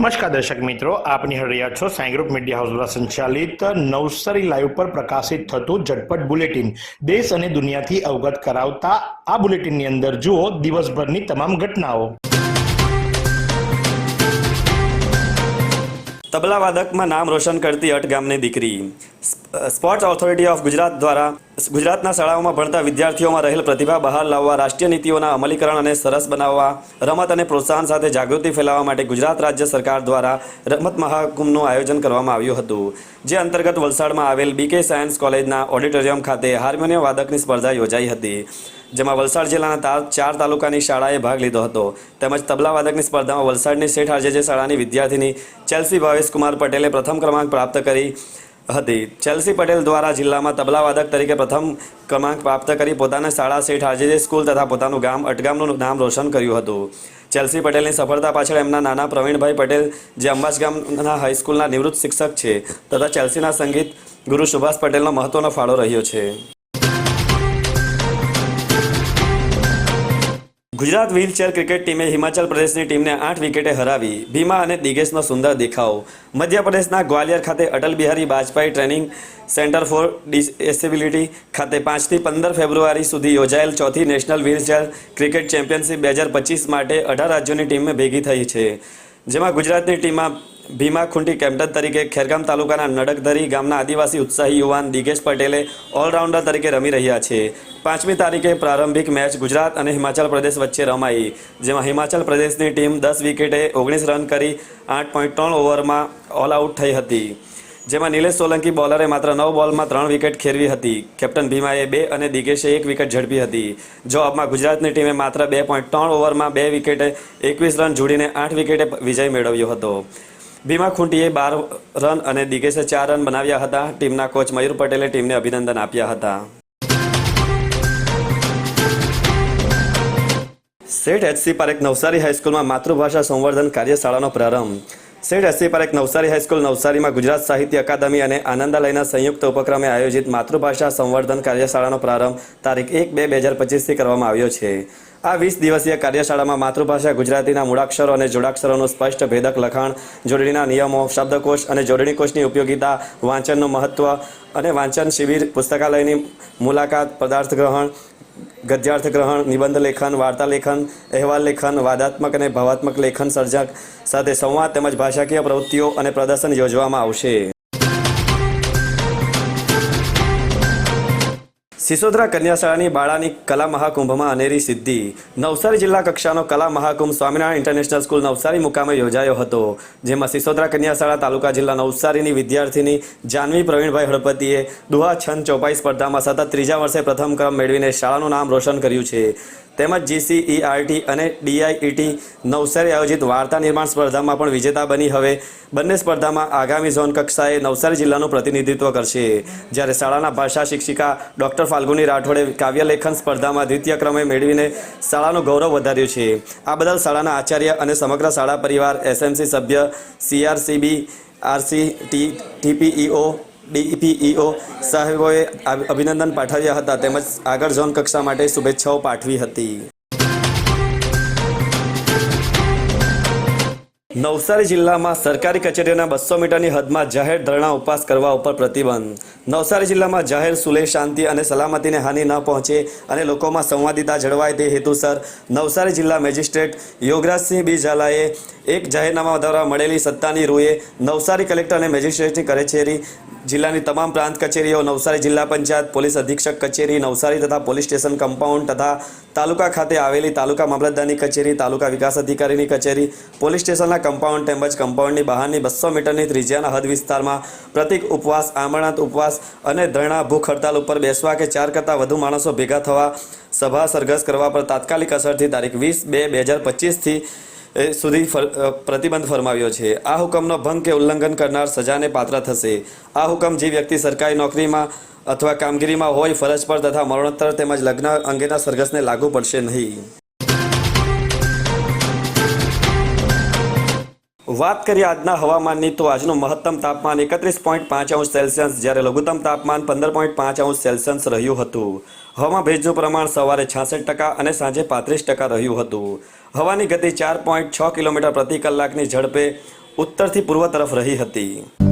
નમસ્કાર દર્શક મિત્રો, આપ નિહાળી છો સાઈ ગ્રુપ મીડિયા હાઉસ દ્વારા સંચાલિત નવસારી લાઈવ પર પ્રકાશિત થતું ઝટપટ બુલેટિન. દેશ અને દુનિયાથી અવગત કરાવતા આ બુલેટિનની અંદર જુઓ દિવસભરની તમામ ઘટનાઓ. તબલા વાદકમાં નામ રોશન કરતી અટ ગામની દીકરી. સ્પોર્ટ્સ ઓથોરિટી ઓફ ગુજરાત દ્વારા ગુજરાતના શાળાઓમાં ભણતા વિદ્યાર્થીઓમાં રહેલ પ્રતિભા બહાર લાવવા, રાષ્ટ્રીય નીતિઓના અમલીકરણ અને સરસ બનાવવા, રમત અને પ્રોત્સાહન સાથે જાગૃતિ ફેલાવવા માટે ગુજરાત રાજ્ય સરકાર દ્વારા રમત મહાકુંભનું આયોજન કરવામાં આવ્યું હતું, જે અંતર્ગત વલસાડમાં આવેલ બીકે સાયન્સ કોલેજના ઓડિટોરિયમ ખાતે હાર્મોનિયમ વાદકની સ્પર્ધા યોજાઈ હતી, જેમાં વલસાડ જિલ્લાના તા- ચાર તાલુકાની શાળાએ ભાગ લીધો હતો. તેમજ તબલા વાદકની સ્પર્ધામાં વલસાડની શેઠ આરજેજે શાળાની વિદ્યાર્થીની ચેલ્સી ભાવેશ કુમાર પટેલે પ્રથમ ક્રમાંક પ્રાપ્ત કરી હતી. ચેલ્સી પટેલ દ્વારા જિલ્લામાં તબલા વાદક તરીકે પ્રથમ ક્રમાંક પ્રાપ્ત કરી પોતાના શાળા શેઠ આરજેજે સ્કૂલ તથા પોતાનું ગામ અટગામનું નામ રોશન કર્યું હતું. ચેલ્સી પટેલની સફળતા પાછળ એમના નાના પ્રવીણભાઈ પટેલ, જે અંબાજ ગામના હાઈસ્કૂલના નિવૃત્ત શિક્ષક છે, તથા ચેલ્સીના સંગીત ગુરુ સુભાષ પટેલનો મહત્વનો ફાળો રહ્યો છે. ગુજરાત વ્હીલચેર ક્રિકેટ ટીમે હિમાચલ પ્રદેશની ટીમને આઠ વિકેટે હરાવી. ભીમા અને દિગેશનો સુંદર દેખાવ. મધ્યપ્રદેશના ગ્વાલિયર ખાતે Atal Bihari Vajpayee training centre for disability ખાતે પાંચથી પંદર ફેબ્રુઆરી સુધી યોજાયેલ ચોથી નેશનલ વ્હીલચેર ક્રિકેટ ચેમ્પિયનશિપ બે હજાર માટે અઢાર રાજ્યોની ટીમે ભેગી થઈ છે. જેમાં ગુજરાતની ટીમમાં ભીમા ખુંટી કેપ્ટન તરીકે ખેરગામ તાલુકાના નડકધરી ગામના આદિવાસી ઉત્સાહી યુવાન દિગેશ પટેલે ઓલરાઉન્ડર તરીકે રમી રહ્યા છે. પાંચમી તારીખે પ્રારંભિક મેચ ગુજરાત અને હિમાચલ પ્રદેશ વચ્ચે રમાઈ. જેમાં હિમાચલ પ્રદેશની ટીમ દસ વિકેટે ઓગણીસ રન કરી આઠ પોઈન્ટ ત્રણ ઓવરમાં ઓલ આઉટ થઈ હતી. જેમાં નિલેશ સોલંકી બોલરે માત્ર નવ બોલમાં ત્રણ વિકેટ ખેરવી હતી. કેપ્ટન ભીમાએ બે અને દિગેશે એક વિકેટ ઝડપી હતી. જવાબમાં ગુજરાતની ટીમે માત્ર બે પોઈન્ટ ત્રણ ઓવરમાં બે વિકેટે એકવીસ રન જોડીને આઠ વિકેટે વિજય મેળવ્યો હતો. ભીમા ખુંટીએ બાર રન અને દિગેશે ચાર રન બનાવ્યા હતા. ટીમના કોચ મયુર પટેલે ટીમને અભિનંદન આપ્યા હતા. શેઠ એચસી એક નવસારી હાઈસ્કૂલમાં માતૃભાષા સંવર્ધન કાર્યશાળાનો પ્રારંભ. શેઠ એચસી એક નવસારી હાઈસ્કૂલ નવસારીમાં ગુજરાત સાહિત્ય અકાદમી અને આનંદાલયના સંયુક્ત ઉપક્રમે આયોજિત માતૃભાષા સંવર્ધન કાર્યશાળાનો પ્રારંભ તારીખ એક બે બે હજાર પચીસથી કરવામાં આવ્યો છે. આ વીસ દિવસીય કાર્યશાળામાં માતૃભાષા ગુજરાતીના મૂળાક્ષરો અને જોડાક્ષરોનું સ્પષ્ટ ભેદક લખાણ, જોડણીના નિયમો, શબ્દકોશ અને જોડણીકોશની ઉપયોગિતા, વાંચનનું મહત્વ અને વાંચન શિબિર, પુસ્તકાલયની મુલાકાત, પદાર્થ ગ્રહણ, ગદ્યાર્થ ગ્રહણ, નિબંધ લેખન, વાર્તા લેખન, અહેવાલ લેખન, વાદાત્મક અને ભાવાત્મક લેખન સર્જક સાથે સંવાદ તેમજ ભાષાકીય પ્રવૃત્તિઓ અને પ્રદર્શન યોજવામાં આવશે. સિસોદરા કન્યાશાળાની બાળાની કલા મહાકુંભમાં અનેરી સિદ્ધિ. નવસારી જિલ્લા કક્ષાનો કલા મહાકુંભ સ્વામિનારાયણ ઇન્ટરનેશનલ સ્કૂલ નવસારી મુકામે યોજાયો હતો, જેમાં સિસોદરા કન્યાશાળા તાલુકા જિલ્લા નવસારીની વિદ્યાર્થીની જાનવી પ્રવીણભાઈ હળપતિએ દુહા છંદ ચોપાઈ સ્પર્ધામાં સતત ત્રીજા વર્ષે પ્રથમ ક્રમ મેળવીને શાળાનું નામ રોશન કર્યું છે. તેમજ જીસીઈઆરટી અને ડીઆઈઈટી નવસારી આયોજિત વાર્તા નિર્માણ સ્પર્ધામાં પણ વિજેતા બની. હવે બંને સ્પર્ધામાં આગામી ઝોન કક્ષાએ નવસારી જિલ્લાનું પ્રતિનિધિત્વ કરશે. જ્યારે શાળાના ભાષા શિક્ષિકા ડોક્ટર ફાલ્ગુની રાઠોડે કાવ્યલેખન સ્પર્ધામાં દ્વિતીય ક્રમે મેળવીને શાળાનું ગૌરવ વધાર્યું છે. આ બદલ શાળાના આચાર્ય અને સમગ્ર શાળા પરિવાર એસએમસી સભ્ય CRCB RC T TPEO DPEO સાહેબોએ અભિનંદન પાઠવ્યા હતા તેમજ આગળ ઝોન કક્ષા માટે શુભેચ્છાઓ પાઠવી હતી. નવસારી જિલ્લામાં સરકારી કચેરીઓના બસો મીટરની હદમાં જાહેર ધરણા ઉપવાસ કરવા ઉપર પ્રતિબંધ. નવસારી જિલ્લામાં જાહેર સુલેહ શાંતિ અને સલામતીને હાનિ ન પહોંચે અને લોકોમાં સંવાદિતા જળવાય તે હેતુસર નવસારી જિલ્લા મેજિસ્ટ્રેટ યોગરાજસિંહ બી ઝાલાએ એક જાહેરનામા દ્વારા મળેલી સત્તાની રૂએ નવસારી કલેક્ટર અને મેજિસ્ટ્રેટની કચેરી જિલ્લાની તમામ પ્રાંત કચેરીઓ, નવસારી જિલ્લા પંચાયત, પોલીસ અધિક્ષક કચેરી, નવસારી તથા પોલીસ સ્ટેશન કમ્પાઉન્ડ તથા તાલુકા ખાતે આવેલી તાલુકા મામલતદારની કચેરી, તાલુકા વિકાસ અધિકારીની કચેરી, પોલીસ સ્ટેશનના કમ્પાઉન્ડ તેમજ કમ્પાઉન્ડની બહારની બસો મીટરની ત્રિજ્યાના હદ વિસ્તારમાં પ્રતિક ઉપવાસ, આમરણાંત ઉપવાસ અને ધરણા, ભૂખ હડતાલ ઉપર બેસવા કે ચાર કરતાં વધુ માણસો ભેગા થવા સભા સરઘસ કરવા પર તાત્કાલિક અસરથી તારીખ વીસ બે બે હજાર પચીસથી સુધી પ્રતિબંધ ફરમાવ્યો છે. આ હુકમનો ભંગ કે ઉલ્લંઘન કરનાર સજાને પાત્ર થશે. આ હુકમ જે વ્યક્તિ સરકારી નોકરીમાં અથવા કામગીરીમાં હોય, ફરજ પર તથા મરણોત્તર તેમજ લગ્ન અંગેના સરઘસને લાગુ પડશે નહીં. વાત કરીએ આજના હવામાનની, તો આજનું મહત્તમ તાપમાન એકત્રીસ પોઈન્ટ પાંચ અંશ સેલ્સિયસ, જ્યારે લઘુત્તમ તાપમાન પંદર પોઈન્ટ પાંચ અંશ સેલ્સિયસ રહ્યું હતું. હવામાં ભેજનું પ્રમાણ સવારે છાસઠ ટકા અને સાંજે પાંત્રીસ ટકા રહ્યું હતું. હવાની ગતિ ચાર પોઈન્ટ છ કિલોમીટર પ્રતિ કલાકની ઝડપે ઉત્તરથી પૂર્વ તરફ રહી હતી.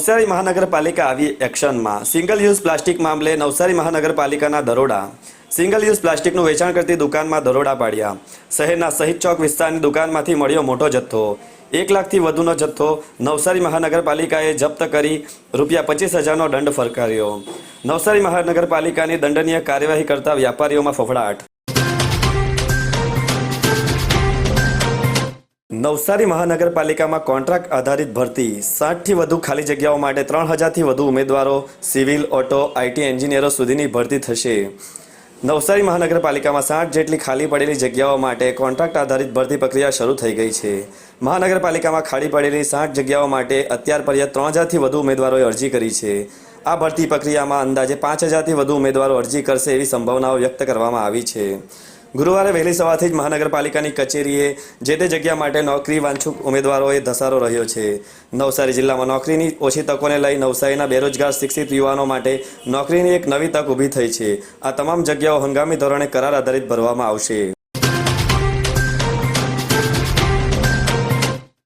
નવસારી મહાનગરપાલિકા આવી એક્શનમાં. સિંગલ યુઝ પ્લાસ્ટિક મામલે નવસારી મહાનગરપાલિકાના દરોડા. સિંગલ યુઝ પ્લાસ્ટિકનું વેચાણ કરતી દુકાનમાં દરોડા પાડ્યા. શહેરના શહીદ ચોક વિસ્તારની દુકાનમાંથી મળ્યો મોટો જથ્થો. એક લાખથી વધુનો જથ્થો નવસારી મહાનગરપાલિકાએ જપ્ત કરી રૂપિયા પચીસ હજારનો દંડ ફરકાર્યો. નવસારી મહાનગરપાલિકાની દંડનીય કાર્યવાહી કરતા વ્યાપારીઓમાં ફફડાટ. નવસારી મહાનગરપાલિકામાં કોન્ટ્રાક્ટ આધારિત ભરતી સાઠથી વધુ ખાલી જગ્યાઓ માટે ત્રણ હજારથી વધુ ઉમેદવારો, સિવિલ, ઓટો, આઈટી એન્જિનિયરો સુધીની ભરતી થશે. નવસારી મહાનગરપાલિકામાં સાઠ જેટલી ખાલી પડેલી જગ્યાઓ માટે કોન્ટ્રાક્ટ આધારિત ભરતી પ્રક્રિયા શરૂ થઈ ગઈ છે. મહાનગરપાલિકામાં ખાલી પડેલી સાઠ જગ્યાઓ માટે અત્યાર પર્યંત ત્રણ હજારથી વધુ ઉમેદવારોએ અરજી કરી છે. આ ભરતી પ્રક્રિયામાં અંદાજે પાંચ હજારથી વધુ ઉમેદવારો અરજી કરશે એવી સંભાવનાઓ વ્યક્ત કરવામાં આવી છે. ગુરુવારે વહેલી સવારથી જ મહાનગરપાલિકાની કચેરીએ જે તે જગ્યા માટે નોકરી વાંછુક ઉમેદવારોએ ધસારો રહ્યો છે. નવસારી જિલ્લામાં નોકરીની ઓછી તકોને લઈ નવસારીના બેરોજગાર શિક્ષિત યુવાનો માટે નોકરીની એક નવી તક ઊભી થઈ છે. આ તમામ જગ્યાઓ હંગામી ધોરણે કરાર આધારિત ભરવામાં આવશે.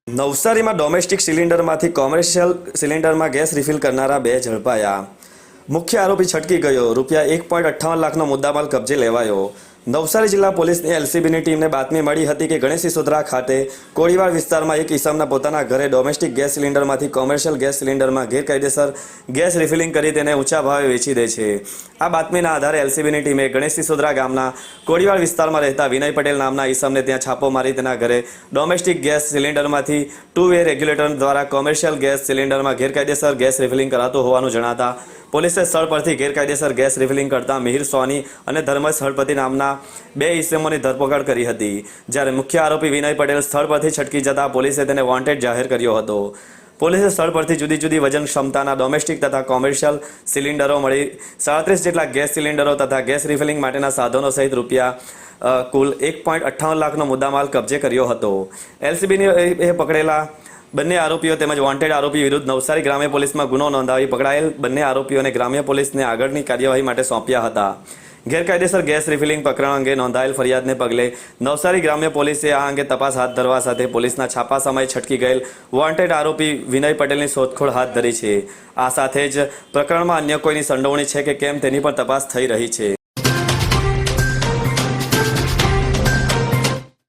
નવસારીમાં ડોમેસ્ટિક સિલિન્ડરમાંથી કોમર્શિયલ સિલિન્ડરમાં ગેસ રિફિલ કરનારા બે ઝડપાયા. મુખ્ય આરોપી છટકી ગયો. રૂપિયા એક પોઈન્ટ અઠ્ઠાવન લાખનો મુદ્દામાલ કબજે લેવાયો. નવસારી જિલ્લા પોલીસની એલસીબીની ટીમને બાતમી મળી હતી કે ગણેશ સિસોદરા ખાતે કોળીવાડ વિસ્તારમાં એક ઇસમના પોતાના ઘરે ડોમેસ્ટિક ગેસ સિલિન્ડરમાંથી કોમર્શિયલ ગેસ સિલિન્ડરમાં ગેરકાયદેસર ગેસ રિફિલિંગ કરી તેને ઊંચા ભાવે વેચી દે છે. આ બાતમીના આધારે એલસીબીની ટીમે ગણેશ સિસોદરા ગામના કોળીવાડ વિસ્તારમાં રહેતા વિનય પટેલ નામના ઈસમને ત્યાં છાપો મારી તેના ઘરે ડોમેસ્ટિક ગેસ સિલિન્ડરમાંથી ટુ વે રેગ્યુલેટર દ્વારા કોમર્શિયલ ગેસ સિલિન્ડરમાં ગેરકાયદેસર ગેસ રિફિલિંગ કરાતું હોવાનું જણાતા પોલીસે સ્થળ પરથી ગેરકાયદેસર ગેસ રિફિલિંગ કરતા મિહિર સોની અને ધર્મેશ હળપતિ નામના બે ઇસમોની ધરપકડ કરી હતી. જ્યારે મુખ્ય આરોપી વિનય પટેલ સ્થળ પરથી છટકી જતા પોલીસે તેને વોન્ટેડ જાહેર કર્યો હતો. પોલીસે સ્થળ પરથી જુદી જુદી વજન ક્ષમતાના ડોમેસ્ટિક તથા કોમર્શિયલ સિલિન્ડરો મળી. સાડત્રીસ જેટલા ગેસ સિલિન્ડરો તથા ગેસ રિફિલિંગ માટેના સાધનો સહિત રૂપિયા કુલ એક પોઈન્ટ અઠ્ઠાવન લાખનો મુદ્દામાલ કબજે કર્યો હતો. એલસીબીની એ પકડેલા બંને આરોપીઓ તેમજ વોન્ટેડ આરોપી વિરુદ્ધ નવસારી ગ્રામ્ય પોલીસમાં ગુનો નોંધાવી પકડાયેલ બંને આરોપીઓને ગ્રામ્ય પોલીસને આગળની કાર્યવાહી માટે સોંપ્યા હતા. ગેરકાયદેસર ગેસ રિફિલિંગ પ્રકરણ અંગે નોંધાયેલ ફરિયાદને પગલે નવસારી ગ્રામ્ય પોલીસે આ અંગે તપાસ હાથ ધરવા સાથે પોલીસના છાપા સમયે છટકી ગયેલ વોન્ટેડ આરોપી વિનય પટેલની શોધખોળ હાથ ધરી છે. આ સાથે જ પ્રકરણમાં અન્ય કોઈની સંડોવણી છે કે કેમ તેની પણ તપાસ થઈ રહી છે.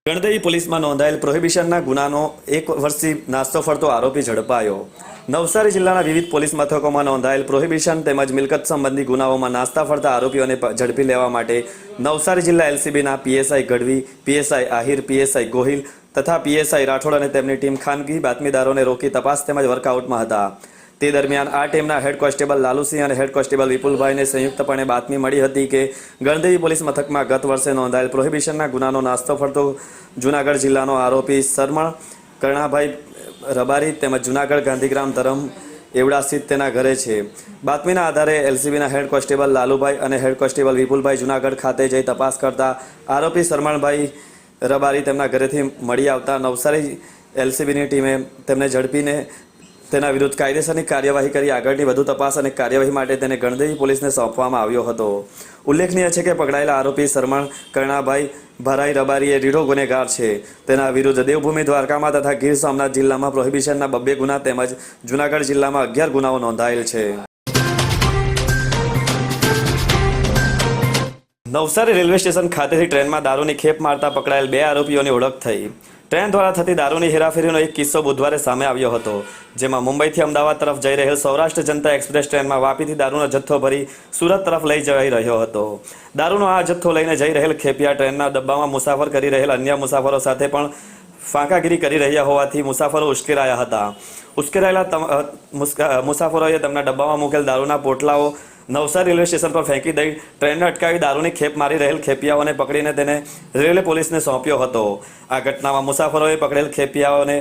ગણદેવી પોલીસમાં નોંધાયેલ પ્રોહિબિશનના ગુનાનો એક વર્ષથી નાસ્તો ફરતો આરોપી ઝડપાયો. નવસારી જિલ્લાના વિવિધ પોલીસ મથકોમાં નોંધાયેલ પ્રોહિબિશન તેમજ મિલકત સંબંધી ગુનાઓમાં નાસ્તા ફરતા આરોપીઓને ઝડપી લેવા માટે નવસારી જિલ્લા એલસીબીના PSI Gadhvi, PSI Ahir, PSI Gohil તથા પીએસઆઈ રાઠોડ અને તેમની ટીમ ખાનગી બાતમીદારોને રોકી તપાસ તેમજ વર્કઆઉટમાં હતા. તે દરમિયાન આ ટીમના હેડ કોન્સ્ટેબલ લાલુસિંહ અને હેડ કોન્સ્ટેબલ વિપુલભાઈને સંયુક્તપણે બાતમી મળી હતી કે ગણદેવી પોલીસ મથકમાં ગત વર્ષે નોંધાયેલ પ્રોહિબિશનના ગુનાનો નાસ્તો ફરતો જૂનાગઢ જિલ્લાનો આરોપી સરમણ કરણાભાઈ રબારી તેમજ જૂનાગઢ ગાંધીગ્રામ ધરમ એવડા સ્થિત તેના ઘરે છે. બાતમીના આધારે એલસીબીના હેડ કોન્સ્ટેબલ લાલુભાઈ અને હેડ કોન્સ્ટેબલ વિપુલભાઈ જૂનાગઢ ખાતે જઈ તપાસ કરતા આરોપી સરમણભાઈ રબારી તેમના ઘરેથી મળી આવતા નવસારી એલસીબીની ટીમે તેમને ઝડપીને તેના વિરુદ્ધ કાયદેસરની કાર્યવાહી કરી, આગળની વધુ તપાસ અને કાર્યવાહી માટે તેને ગણદેવી પોલીસને સોંપવામાં આવ્યો હતો. ઉલ્લેખનીય છે કે પકડાયેલા આરોપી સરમણ કર્ણાભાઈ ભરાઈ રબારી એ રીઢો ગુનેગાર છે. તેના વિરુદ્ધ દેવભૂમિ દ્વારકામાં તથા ગીર સોમનાથ જિલ્લામાં પ્રોહિબિશનના બબ્બે ગુના તેમજ જૂનાગઢ જિલ્લામાં અગિયાર ગુનાઓ નોંધાયેલ છે. નવસારી રેલવે સ્ટેશન ખાતેથી ટ્રેનમાં દારૂની ખેપ મારતા પકડાયેલ બે આરોપીઓની ઓળખ થઈ. ટ્રેન દ્વારા થતી દારૂની હેરાફેરીનો એક કિસ્સો બુધવારે સામે આવ્યો હતો, જેમાં મુંબઈથી અમદાવાદ તરફ જઈ રહેલ સૌરાષ્ટ્ર જનતા એક્સપ્રેસ ટ્રેનમાં વાપીથી દારૂનો જથ્થો ભરી સુરત તરફ લઈ જઈ રહ્યો હતો. દારૂનો આ જથ્થો લઈને જઈ રહેલ ખેપિયા ટ્રેનના ડબ્બામાં મુસાફર કરી રહેલ અન્ય મુસાફરો સાથે પણ ફાંકાગીરી કરી રહ્યા હોવાથી મુસાફરો ઉશ્કેરાયા હતા. ઉશ્કેરાયેલા મુસાફરોએ તેમના ડબ્બામાં મૂકેલ દારૂના પોટલાઓ નવસારી રેલવે સ્ટેશન પર ફેંકી દઈ ટ્રેનને અટકાવી દારૂની ખેપ મારી રહેલ ખેપિયાઓને પકડીને તેને રેલવે પોલીસને સોંપ્યો હતો. આ ઘટનામાં મુસાફરોએ પકડેલ ખેપિયાઓને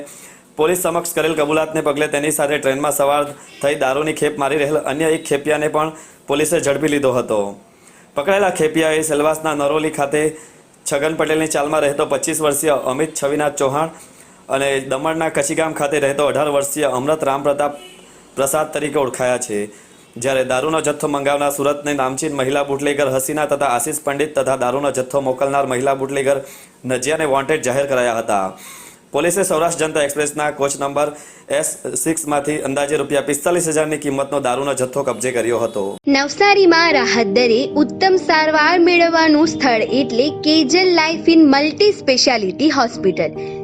પોલીસ સમક્ષ કરેલ કબૂલાતને પગલે તેની સાથે ટ્રેનમાં સવાર થઈ દારૂની ખેપ મારી રહેલ અન્ય એક ખેપિયાને પણ પોલીસે ઝડપી લીધો હતો. પકડાયેલા ખેપિયાએ સેલવાસના નરોલી ખાતે છગન પટેલની ચાલમાં રહેતો પચીસ વર્ષીય અમિત છવિનાથ ચૌહાણ અને દમણના કચીગામ ખાતે રહેતો અઢાર વર્ષીય અમૃત રામપ્રતાપ પ્રસાદ તરીકે ઓળખાયા છે. જ્યારે દારૂનો જથ્થો મંગાવનાર સુરતની નામચીન મહિલા બુટલેગર હસીના તથા આશિષ પંડિત તથા દારૂનો જથ્થો મોકલનાર મહિલા બુટલેગર નજિયાને વોન્ટેડ જાહેર કરાયા હતા. પોલીસે સૌરાષ્ટ્ર જનતા એક્સપ્રેસના કોચ નંબર એસ સિક્સમાંથી અંદાજે રૂપિયા પિસ્તાલીસ હજારની કિંમતનો દારૂનો જથ્થો કબજે કર્યો હતો. નવસારીમાં રાહત દરે ઉત્તમ સારવાર મેળવવાનું સ્થળ એટલે Kejal life in multi speciality hospital.